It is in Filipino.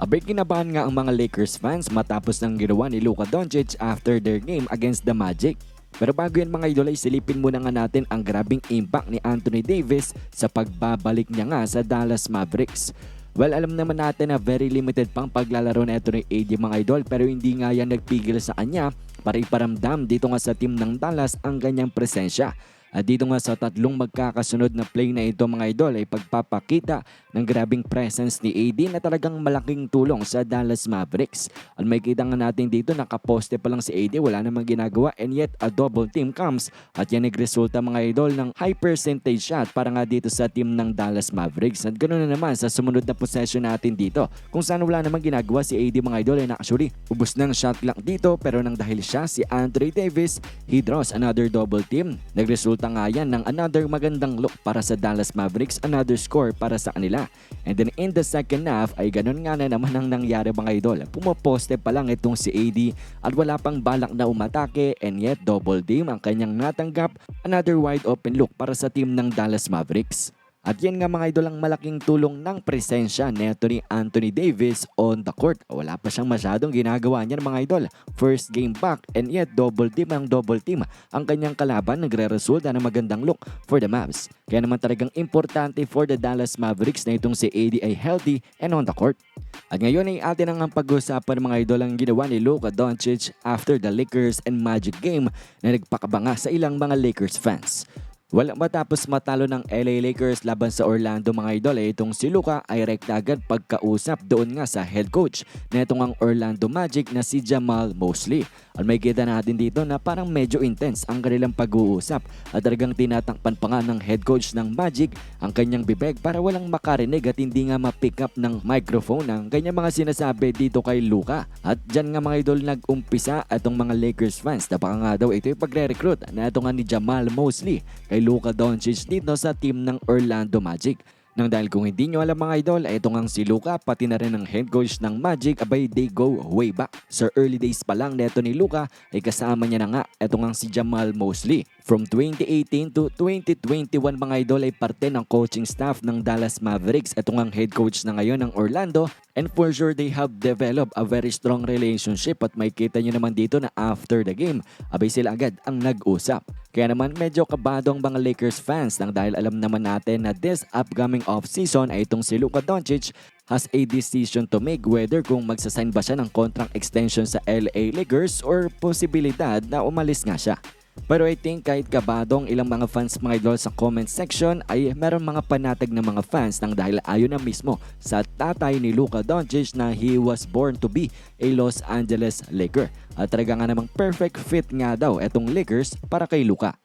Abay kinabahan nga ang mga Lakers fans matapos ng ginawa ni Luka Doncic after their game against the Magic. Pero bago yan mga idol ay silipin muna nga natin ang grabing impact ni Anthony Davis sa pagbabalik niya nga sa Dallas Mavericks. Well, alam naman natin na very limited pang paglalaro na ito ni AD mga idol pero hindi nga yan nagpigil sa kanya para iparamdam dito nga sa team ng Dallas ang ganyang presensya. At dito nga sa tatlong magkakasunod na play na ito mga idol ay pagpapakita ng grabing presence ni AD na talagang malaking tulong sa Dallas Mavericks. At may kita nga natin dito nakaposte pa lang si AD wala namang ginagawa and yet a double team comes at yan nagresulta mga idol ng high percentage shot para nga dito sa team ng Dallas Mavericks. At ganoon na naman sa sumunod na possession natin dito kung saan wala namang ginagawa si AD mga idol ay actually ubos ng shot clock dito pero nang dahil siya si Anthony Davis he draws another double team. Nagresulta nga yan ng another magandang look para sa Dallas Mavericks, another score para sa kanila. And then in the second half ay ganun nga na naman ang nangyari mga idol. Pumaposte pa lang itong si AD at wala pang balak na umatake and yet double team ang kanyang natanggap. Another wide open look para sa team ng Dallas Mavericks. At yan nga mga idol ang malaking tulong ng presensya neto ni Anthony Davis on the court. Wala pa siyang masyadong ginagawa niyan mga idol. First game back and yet double team ang double team. Ang kanyang kalaban nagre-resulta ng magandang look for the Mavs. Kaya naman talagang importante for the Dallas Mavericks na itong si AD ay healthy and on the court. At ngayon ay atin ang pag-usapan mga idol ang ginawa ni Luka Doncic after the Lakers and Magic game na nagpakabanga sa ilang mga Lakers fans. Wala matapos matalo ng LA Lakers laban sa Orlando mga idol eh, itong si Luka ay rekta pagkausap doon nga sa head coach na itong ang Orlando Magic na si Jamal Mosley. At may kita natin dito na parang medyo intense ang kanilang pag-uusap at talagang tinatakpan pa nga ng head coach ng Magic ang kanyang bibig para walang makarinig at hindi nga ma-pick up ng microphone ang kanyang mga sinasabi dito kay Luka. At dyan nga mga idol nag-umpisa atong mga Lakers fans na baka nga daw ito yung pagre-recruit na ito nga ni Jamal Mosley kay Luka Doncic dito sa team ng Orlando Magic. Nang dahil kung hindi nyo alam mga idol, ito nga si Luka pati na rin ang head coach ng Magic abay they go way back. Sa early days pa lang neto ni Luka ay kasama niya na nga ito nga si Jamal Mosley. From 2018 to 2021 mga idol ay parte ng coaching staff ng Dallas Mavericks. Ito nga ang head coach na ngayon ng Orlando and for sure they have developed a very strong relationship at may kita nyo naman dito na after the game, abay sila agad ang nag-usap. Kaya naman medyo kabado ang mga Lakers fans nang dahil alam naman natin na this upcoming off-season ay itong si Luka Doncic has a decision to make whether kung magsasign ba siya ng contract extension sa LA Lakers or posibilidad na umalis nga siya. Pero I think kahit kabadong ilang mga fans mga idol sa comment section ay meron mga panatag na mga fans nang dahil ayon na mismo sa tatay ni Luka Doncic na he was born to be a Los Angeles Laker. At talaga nga namang perfect fit nga daw etong Lakers para kay Luka.